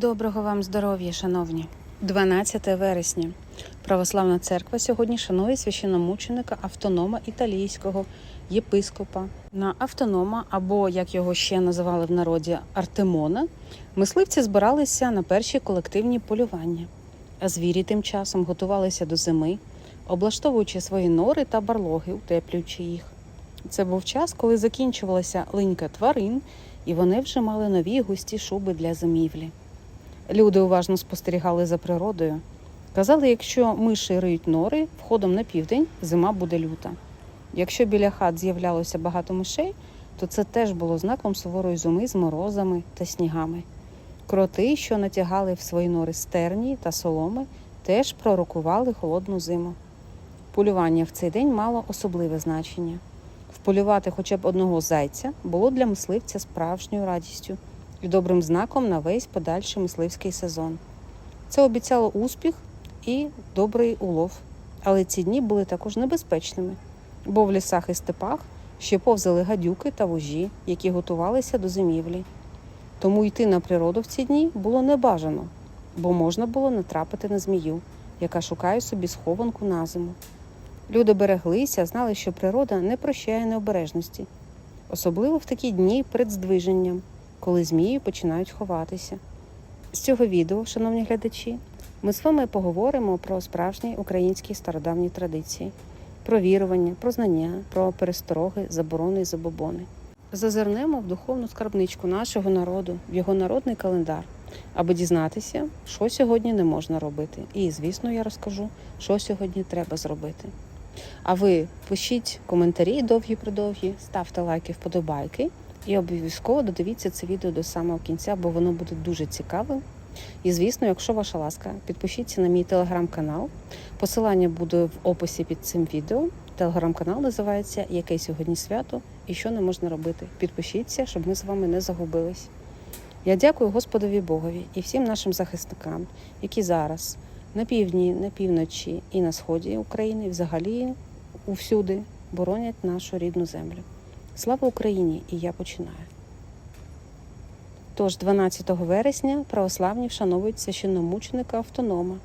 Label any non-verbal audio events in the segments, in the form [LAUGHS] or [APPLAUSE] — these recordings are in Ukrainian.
Доброго вам здоров'я, шановні. 12 вересня. Православна церква сьогодні шанує священномученика автонома італійського єпископа. На автонома, або як його ще називали в народі Артемона, мисливці збиралися на перші колективні полювання. А звірі тим часом готувалися до зими, облаштовуючи свої нори та барлоги, утеплюючи їх. Це був час, коли закінчувалася линька тварин, і вони вже мали нові густі шуби для зимівлі. Люди уважно спостерігали за природою. Казали, якщо миші риють нори входом на південь, зима буде люта. Якщо біля хат з'являлося багато мишей, то це теж було знаком суворої зими з морозами та снігами. Кроти, що натягали в свої нори стерні та соломи, теж пророкували холодну зиму. Полювання в цей день мало особливе значення. Вполювати хоча б одного зайця було для мисливця справжньою радістю і добрим знаком на весь подальший мисливський сезон. Це обіцяло успіх і добрий улов. Але ці дні були також небезпечними, бо в лісах і степах ще повзали гадюки та вужі, які готувалися до зимівлі. Тому йти на природу в ці дні було небажано, бо можна було натрапити на змію, яка шукає собі схованку на зиму. Люди береглися, знали, що природа не прощає необережності, особливо в такі дні перед здвиженням, коли змії починають ховатися. З цього відео, шановні глядачі, ми з вами поговоримо про справжні українські стародавні традиції, про вірування, про знання, про перестороги, заборони і забобони. Зазирнемо в духовну скарбничку нашого народу, в його народний календар, аби дізнатися, що сьогодні не можна робити. І, звісно, я розкажу, що сьогодні треба зробити. А ви пишіть коментарі довгі-придовгі, ставте лайки, вподобайки і обов'язково додивіться це відео до самого кінця, бо воно буде дуже цікавим. І, звісно, якщо ваша ласка, підпишіться на мій телеграм-канал. Посилання буде в описі під цим відео. Телеграм-канал називається Яке сьогодні свято і що не можна робити. Підпишіться, щоб ми з вами не загубились. Я дякую Господові Богові і всім нашим захисникам, які зараз на півдні, на півночі і на сході України, взагалі увсюди боронять нашу рідну землю. Слава Україні! І я починаю. Тож 12 вересня православні вшановують священномученика автонома,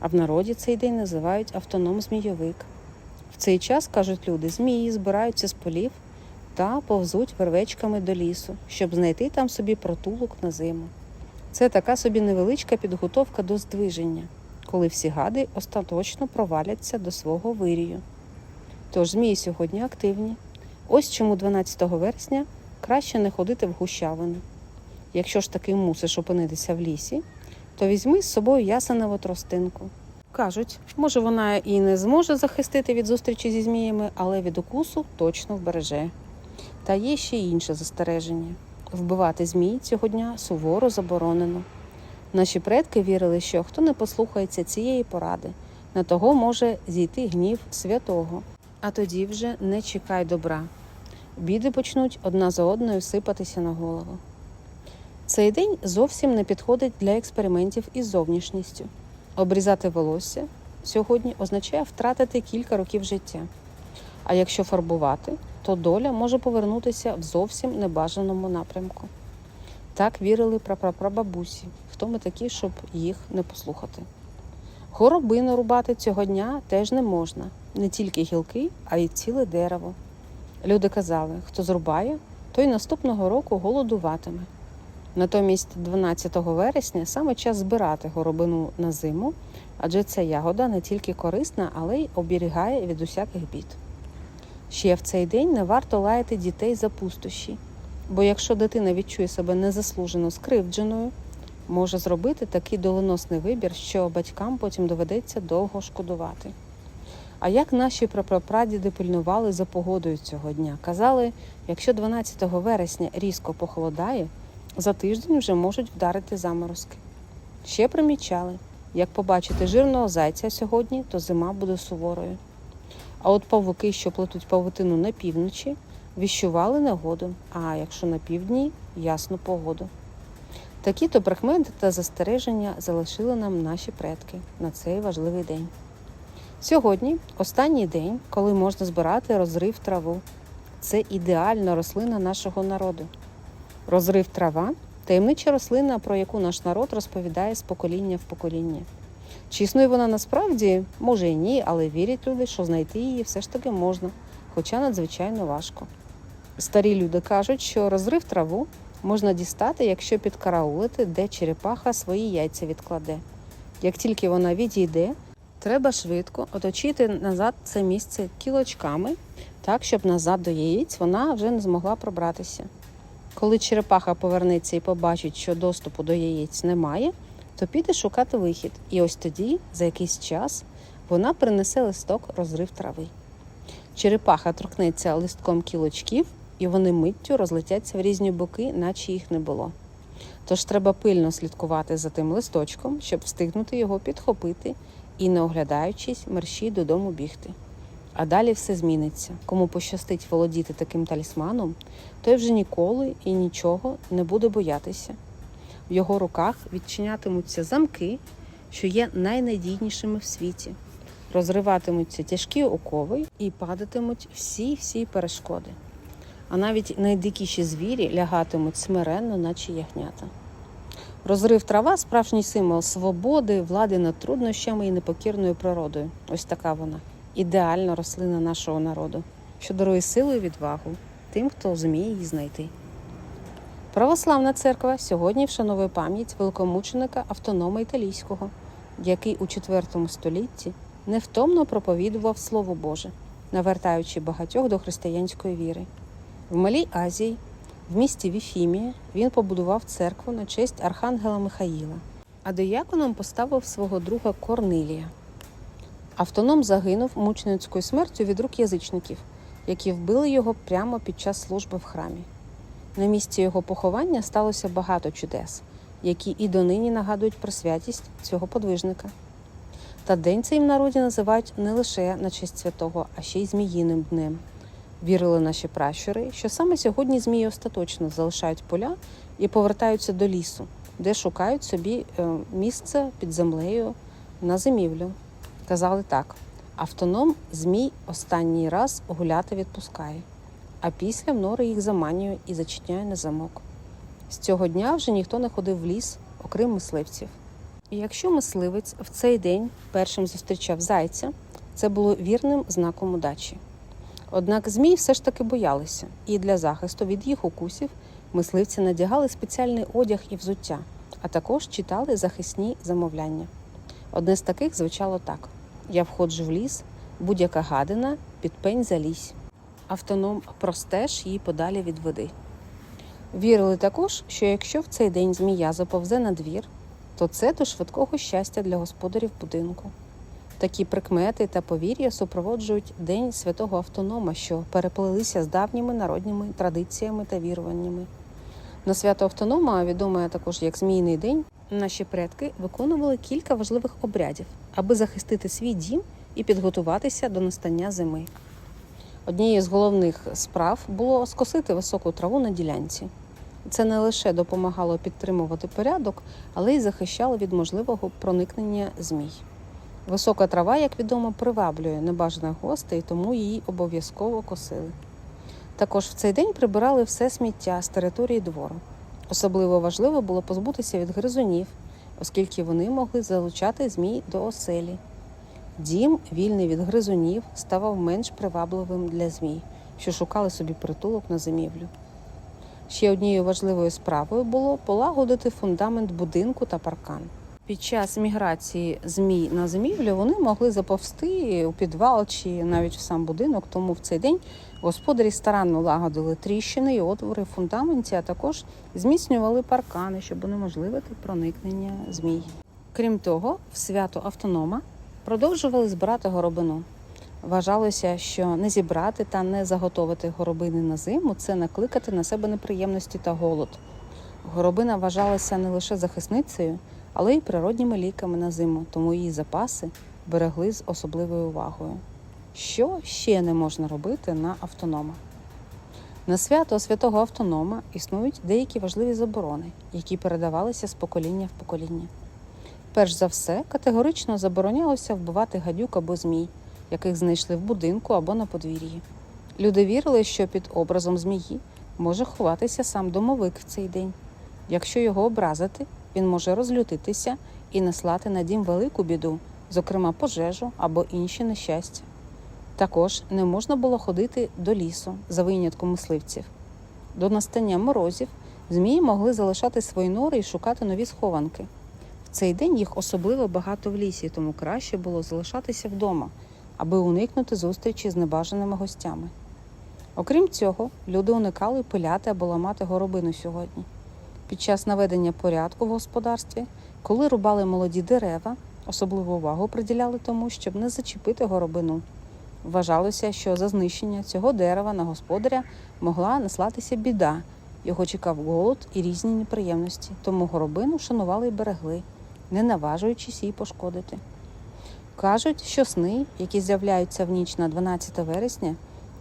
а в народі цей день називають автоном Змійовик. В цей час, кажуть люди, змії збираються з полів та повзуть вервечками до лісу, щоб знайти там собі протулок на зиму. Це така собі невеличка підготовка до здвиження, коли всі гади остаточно проваляться до свого вирію. Тож змії сьогодні активні. Ось чому 12 вересня краще не ходити в гущавину. Якщо ж таки мусиш опинитися в лісі, то візьми з собою ясенову тростинку. Кажуть, може вона і не зможе захистити від зустрічі зі зміями, але від укусу точно вбереже. Та є ще й інше застереження: вбивати змій цього дня суворо заборонено. Наші предки вірили, що хто не послухається цієї поради, на того може зійти гнів святого. А тоді вже не чекай добра. Біди почнуть одна за одною сипатися на голову. Цей день зовсім не підходить для експериментів із зовнішністю. Обрізати волосся сьогодні означає втратити кілька років життя. А якщо фарбувати, то доля може повернутися в зовсім небажаному напрямку. Так вірили прапрапрабабусі. Хто ми такі, щоб їх не послухати? Горобину рубати цього дня теж не можна, не тільки гілки, а й ціле дерево. Люди казали, хто зрубає, той наступного року голодуватиме. Натомість 12 вересня саме час збирати горобину на зиму, адже ця ягода не тільки корисна, але й оберігає від усяких бід. Ще в цей день не варто лаяти дітей за пустощі, бо якщо дитина відчує себе незаслужено скривдженою, може зробити такий доленосний вибір, що батькам потім доведеться довго шкодувати. А як наші прапрапрадіди пильнували за погодою цього дня? Казали, якщо 12 вересня різко похолодає, за тиждень вже можуть вдарити заморозки. Ще примічали, як побачити жирного зайця сьогодні, то зима буде суворою. А от павуки, що плетуть павутину на півночі, віщували негоду, а якщо на півдні ясну погоду. Такі то прикмети та застереження залишили нам наші предки на цей важливий день. Сьогодні останній день, коли можна збирати розрив траву. Це ідеальна рослина нашого народу. Розрив трава Таємнича рослина, про яку наш народ розповідає з покоління в покоління. Чи вона насправді? Може і ні, але вірять люди, що знайти її все ж таки можна, хоча надзвичайно важко. Старі люди кажуть, що розрив траву можна дістати, якщо підкараулити, де черепаха свої яйця відкладе. Як тільки вона відійде, треба швидко оточити назад це місце кілочками, так, щоб назад до яєць вона вже не змогла пробратися. Коли черепаха повернеться і побачить, що доступу до яєць немає, то піде шукати вихід. І ось тоді, за якийсь час, вона принесе листок розрив трави. Черепаха торкнеться листком кілочків, і вони миттю розлетяться в різні боки, наче їх не було. Тож треба пильно слідкувати за тим листочком, щоб встигнути його підхопити і, не оглядаючись, мерщій додому бігти. А далі все зміниться. Кому пощастить володіти таким талісманом, той вже ніколи і нічого не буде боятися. В його руках відчинятимуться замки, що є найнадійнішими в світі, розриватимуться тяжкі окови і падатимуть всі-всі перешкоди. А навіть найдикіші звірі лягатимуть смиренно, наче ягнята. Розрив трава справжній символ свободи, влади над труднощами і непокірною природою. Ось така вона ідеальна рослина нашого народу, що дарує силу і відвагу тим, хто зуміє її знайти. Православна церква сьогодні вшановує пам'ять великомученика автонома італійського, який у IV столітті невтомно проповідував Слово Боже, навертаючи багатьох до християнської віри. В Малій Азії, в місті Віфімія, він побудував церкву на честь архангела Михаїла, а дияконом поставив свого друга Корнилія. Автоном загинув мученицькою смертю від рук язичників, які вбили його прямо під час служби в храмі. На місці його поховання сталося багато чудес, які і донині нагадують про святість цього подвижника. Та день цей в народі називають не лише на честь святого, а ще й Зміїним днем. Вірили наші пращури, що саме сьогодні змії остаточно залишають поля і повертаються до лісу, де шукають собі е, місце під землею на зимівлю. Казали так: автоном змій останній раз гуляти відпускає, а після в нори їх заманює і зачиняє на замок. З цього дня вже ніхто не ходив в ліс, окрім мисливців. І якщо мисливець в цей день першим зустрічав зайця, це було вірним знаком удачі. Однак змій все ж таки боялися, і для захисту від їх укусів мисливці надягали спеціальний одяг і взуття, а також читали захисні замовляння. Одне з таких звучало так: Я входжу в ліс, будь-яка гадина, під пень залізь. Автоном простеж її подалі від води. Вірили також, що якщо в цей день змія заповзе на двір, то це до швидкого щастя для господарів будинку. Такі прикмети та повір'я супроводжують День святого автонома, що переплелися з давніми народніми традиціями та віруваннями. На свято автонома, відоме також як Змійний день, наші предки виконували кілька важливих обрядів, аби захистити свій дім і підготуватися до настання зими. Однією з головних справ було скосити високу траву на ділянці. Це не лише допомагало підтримувати порядок, але й захищало від можливого проникнення змій. Висока трава, як відомо, приваблює небажаних гостей, тому її обов'язково косили. Також в цей день прибирали все сміття з території двору. Особливо важливо було позбутися від гризунів, оскільки вони могли залучати змій до оселі. Дім, вільний від гризунів, ставав менш привабливим для змій, що шукали собі притулок на зимівлю. Ще однією важливою справою було полагодити фундамент будинку та паркан. Під час міграції змій на зимівлю вони могли заповзти у підвал чи навіть в сам будинок, тому в цей день господарі старанно лагодили тріщини і отвори в фундаменті, а також зміцнювали паркани, щоб унеможливити проникнення змій. Крім того, в свято автонома продовжували збирати горобину. Вважалося, що не зібрати та не заготовити горобини на зиму це накликати на себе неприємності та голод. Горобина вважалася не лише захисницею, але й природніми ліками на зиму, тому її запаси берегли з особливою увагою. Що ще не можна робити на автонома? На свято святого автонома існують деякі важливі заборони, які передавалися з покоління в покоління. Перш за все, категорично заборонялося вбивати гадюк або змій, яких знайшли в будинку або на подвір'ї. Люди вірили, що під образом змії може ховатися сам домовик в цей день. Якщо його образити, він може розлютитися і наслати на дім велику біду, зокрема пожежу або інші нещастя. Також не можна було ходити до лісу за винятком мисливців. До настання морозів змії могли залишати свої нори і шукати нові схованки. В цей день їх особливо багато в лісі, тому краще було залишатися вдома, аби уникнути зустрічі з небажаними гостями. Окрім цього, люди уникали пиляти або ламати горобину сьогодні. Під час наведення порядку в господарстві, коли рубали молоді дерева, особливу увагу приділяли тому, щоб не зачепити горобину. Вважалося, що за знищення цього дерева на господаря могла наслатися біда. Його чекав голод і різні неприємності, тому горобину шанували і берегли, не наважуючись її пошкодити. Кажуть, що сни, які з'являються в ніч на 12 вересня,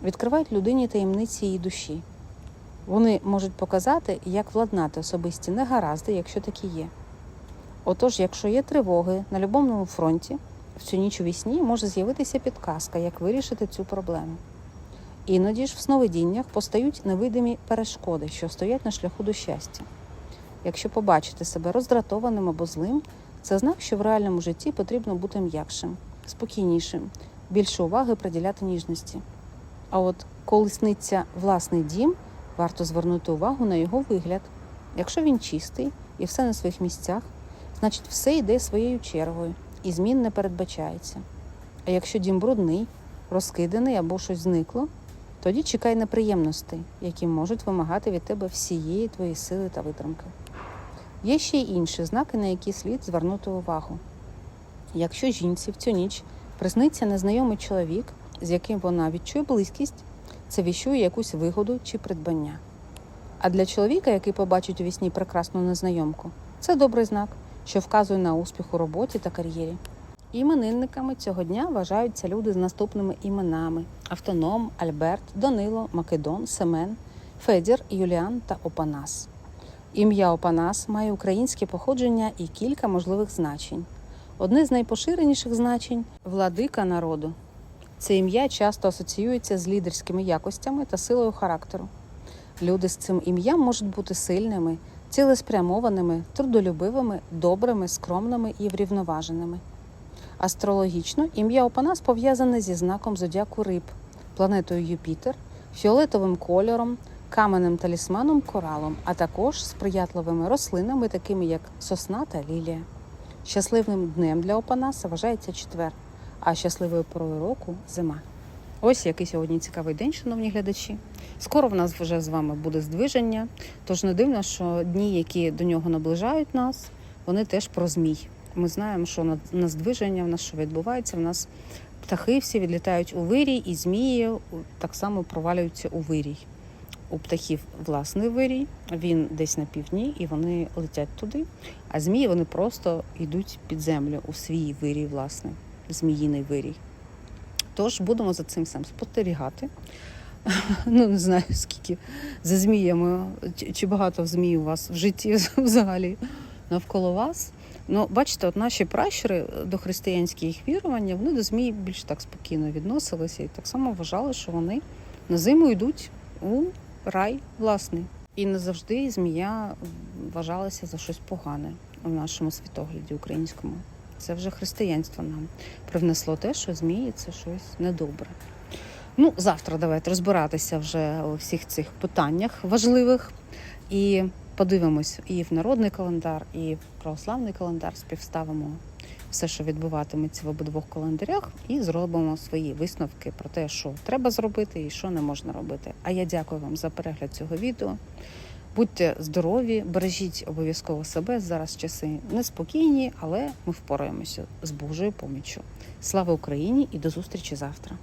відкривають людині таємниці її душі. Вони можуть показати, як владнати особисті негаразди, якщо такі є. Отож, якщо є тривоги на любовному фронті, в цю ніч у вісні може з'явитися підказка, як вирішити цю проблему. Іноді ж в сновидіннях постають невидимі перешкоди, що стоять на шляху до щастя. Якщо побачите себе роздратованим або злим, це знак, що в реальному житті потрібно бути м'якшим, спокійнішим, більше уваги приділяти ніжності. А от коли сниться власний дім, варто звернути увагу на його вигляд. Якщо він чистий і все на своїх місцях, значить все йде своєю чергою і змін не передбачається. А якщо дім брудний, розкиданий або щось зникло, тоді чекай неприємностей, які можуть вимагати від тебе всієї твоєї сили та витримки. Є ще й інші знаки, на які слід звернути увагу. Якщо жінці в цю ніч присниться незнайомий чоловік, з яким вона відчує близькість, це віщує якусь вигоду чи придбання. А для чоловіка, який побачить у вісні прекрасну незнайомку, це добрий знак, що вказує на успіх у роботі та кар'єрі. Іменинниками цього дня вважаються люди з наступними іменами: Автоном, Альберт, Данило, Македон, Семен, Федір, Юліан та Опанас. Ім'я Опанас має українське походження і кілька можливих значень. Одне з найпоширеніших значень владика народу. Це ім'я часто асоціюється з лідерськими якостями та силою характеру. Люди з цим ім'ям можуть бути сильними, цілеспрямованими, трудолюбивими, добрими, скромними і врівноваженими. Астрологічно ім'я Опанас пов'язане зі знаком зодіаку риб, планетою Юпітер, фіолетовим кольором, каменем талісманом коралом, а також сприятливими рослинами, такими як сосна та лілія. Щасливим днем для Опанаса вважається четвер, а щасливою порою року зима. Ось який сьогодні цікавий день, шановні глядачі. Скоро в нас вже з вами буде здвиження, тож не дивно, що дні, які до нього наближають нас, вони теж про змій. Ми знаємо, що на, на здвиження в нас що відбувається. В нас птахи всі відлітають у вирій, і змії так само провалюються у вирій. У птахів власний вирій, він десь на півдні, і вони летять туди. А змії вони просто йдуть під землю у свій вирій, власний, зміїний вирій. Тож будемо за цим всім спостерігати. [LAUGHS] Ну, не знаю, скільки за зміями, чи- багато змій у вас в житті [LAUGHS] взагалі навколо вас. Ну, бачите, от наші пращури до християнських їх вірування, вони до змій більш так спокійно відносилися і так само вважали, що вони на зиму йдуть у рай власний. І не завжди змія вважалася за щось погане у нашому світогляді українському. Це вже християнство нам привнесло те, що це щось недобре. Ну, завтра давайте розбиратися вже у всіх цих питаннях важливих і подивимось і в народний календар, і в православний календар співставимо все, що відбуватиметься в обидвох календарях, і зробимо свої висновки про те, що треба зробити і що не можна робити. А я дякую вам за перегляд цього відео. Будьте здорові, бережіть обов'язково себе. Зараз часи неспокійні, але ми впораємося з Божою поміччю. Слава Україні і до зустрічі завтра.